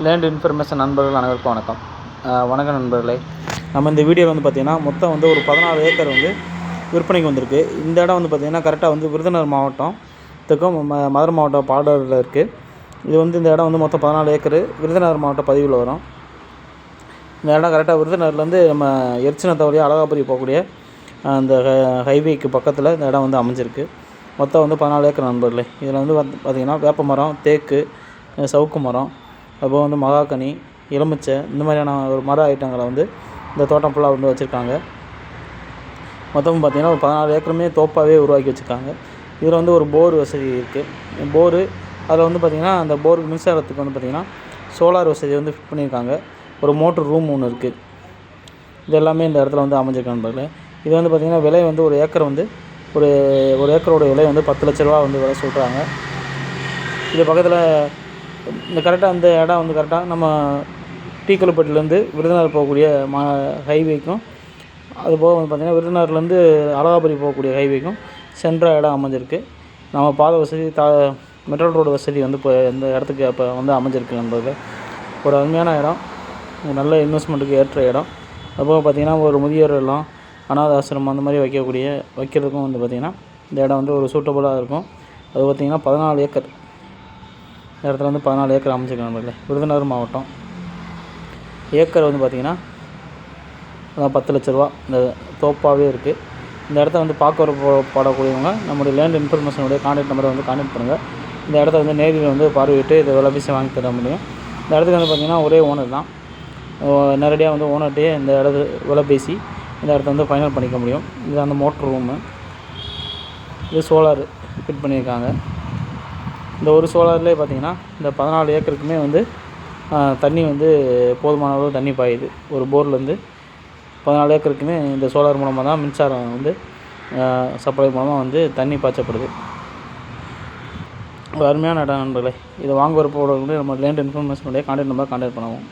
Land information நண்பர்கள் அனைவருக்கும் வணக்கம். வணக்கம் நண்பர்களே. நம்ம இந்த வீடியோவில் வந்து பார்த்திங்கன்னா மொத்தம் வந்து ஒரு பதினாலு ஏக்கர் வந்து விற்பனைக்கு வந்திருக்கு. இந்த இடம் வந்து பார்த்திங்கன்னா கரெக்டாக வந்து விருதுநகர் மாவட்டத்துக்கும் ம- மதுரை மாவட்டம் பாடலில் இருக்குது இது வந்து இந்த இடம் வந்து மொத்தம் பதினாலு ஏக்கர். விருதுநகர் மாவட்ட பதிவில் வரும். இந்த இடம் கரெக்டாக விருதுநகர்லேருந்து நம்ம எரிச்சினத்தை வழியாக அழகாபுரி போகக்கூடிய அந்த ஹ- ஹைவேக்கு பக்கத்தில் இந்த இடம் வந்து அமைஞ்சிருக்கு. மொத்தம் வந்து பதினாலு ஏக்கர் நண்பர்களே. இதில் வந்து பார்த்திங்கன்னா வேப்ப மரம் தேக்கு சவுக்கு மரம் அப்போ வந்து மகாக்கனி எலுமிச்சை இந்த மாதிரியான ஒரு மர ஐட்டங்களை வந்து இந்த தோட்டம் ஃபுல்லாக வந்து வச்சுருக்காங்க. மொத்தமும் பார்த்திங்கன்னா ஒரு பதினாறு ஏக்கருமே தோப்பாகவே உருவாக்கி வச்சுருக்காங்க. இதில் வந்து ஒரு போர் வசதி இருக்குது போரு அதில் வந்து பார்த்திங்கன்னா அந்த போர் மின்சாரத்துக்கு வந்து பார்த்திங்கன்னா சோலார் வசதி வந்து ஃபிட் பண்ணியிருக்காங்க. ஒரு மோட்ரு ரூம் ஒன்று இருக்குது இது எல்லாமே இந்த இடத்துல வந்து அமைஞ்சிருக்கு நண்பர்களே. இது வந்து பார்த்திங்கன்னா விலை வந்து ஒரு ஏக்கர் வந்து ஒரு ஒரு ஏக்கரோட விலை வந்து பத்து லட்ச ரூபா வந்து விலை சொல்கிறாங்க இது பக்கத்தில் இந்த கரெக்டாக அந்த இடம் வந்து கரெக்டாக நம்ம டீக்கலப்பட்டிலேருந்து விருதுநகர் போகக்கூடிய மா ஹைவேக்கும் அது போக வந்து பார்த்திங்கன்னா விருதுநகர்லேருந்து அழகாபுரி போகக்கூடிய ஹைவேக்கும் சென்ற இடம் அமைஞ்சிருக்கு. நம்ம பாதை வசதி தா மெட்ரோ ரோடு வசதி வந்து இப்போ இந்த இடத்துக்கு இப்போ வந்து அமைஞ்சிருக்கு நண்பர்களே. ஒரு அருமையான இடம். ஒரு நல்ல இன்வெஸ்ட்மெண்ட்டுக்கு ஏற்ற இடம். அதுபோக பார்த்திங்கன்னா ஒரு முதியோர் இல்லம் அனாத ஆசிரமம் அந்த மாதிரி வைக்கக்கூடிய வைக்கிறதுக்கும் வந்து பார்த்திங்கன்னா இந்த இடம் வந்து ஒரு சூட்டபுளாக இருக்கும். அது பார்த்திங்கன்னா பதினாலு ஏக்கர். இந்த இடத்துல வந்து பதினாலு ஏக்கர் அமைச்சிருக்காங்க நம்மளே விருதுநகர் மாவட்டம். ஏக்கர் வந்து பார்த்திங்கன்னா பத்து லட்ச ரூபா. இந்த தோப்பாகவே இருக்குது இந்த இடத்த வந்து பார்க்க வர பாடக்கூடியவங்க நம்முடைய லேண்ட் இன்ஃபர்மேஷனுடைய கான்டாக்ட் நம்பரை வந்து கான்டாக்ட் பண்ணுங்கள் இந்த இடத்த வந்து நேரில் வந்து பார்வையிட்டு இதை விலைபேசி வாங்கி தர முடியும். இந்த இடத்துக்கு வந்து பார்த்திங்கன்னா ஒரே ஓனர் தான். நேரடியாக வந்து ஓனர்கிட்டயே இந்த இடத்து விலை பேசி இந்த இடத்த வந்து ஃபைனல் பண்ணிக்க முடியும். இது அந்த மோட்ரு ரூமு இது சோலார் ஃபிட் பண்ணியிருக்காங்க. இந்த ஒரு சோலார்லேயே பார்த்தீங்கன்னா இந்த பதினாலு ஏக்கருக்குமே வந்து தண்ணி வந்து போதுமான அளவு தண்ணி பாயுது. ஒரு போர்லேருந்து பதினாலு ஏக்கருக்குமே இந்த சோலார் மூலமாக தான் மின்சாரம் வந்து சப்ளை மூலமாக வந்து தண்ணி பாய்ச்சப்படுது. ஒரு அருமையான இடம் நண்பர்களே. இதை வாங்குவரப்போட வந்து நம்ம லேண்ட் இன்ஃபர்மேஷனுடைய கான்டாக்ட் நம்பர் கான்டாக்ட் பண்ணுவோம்.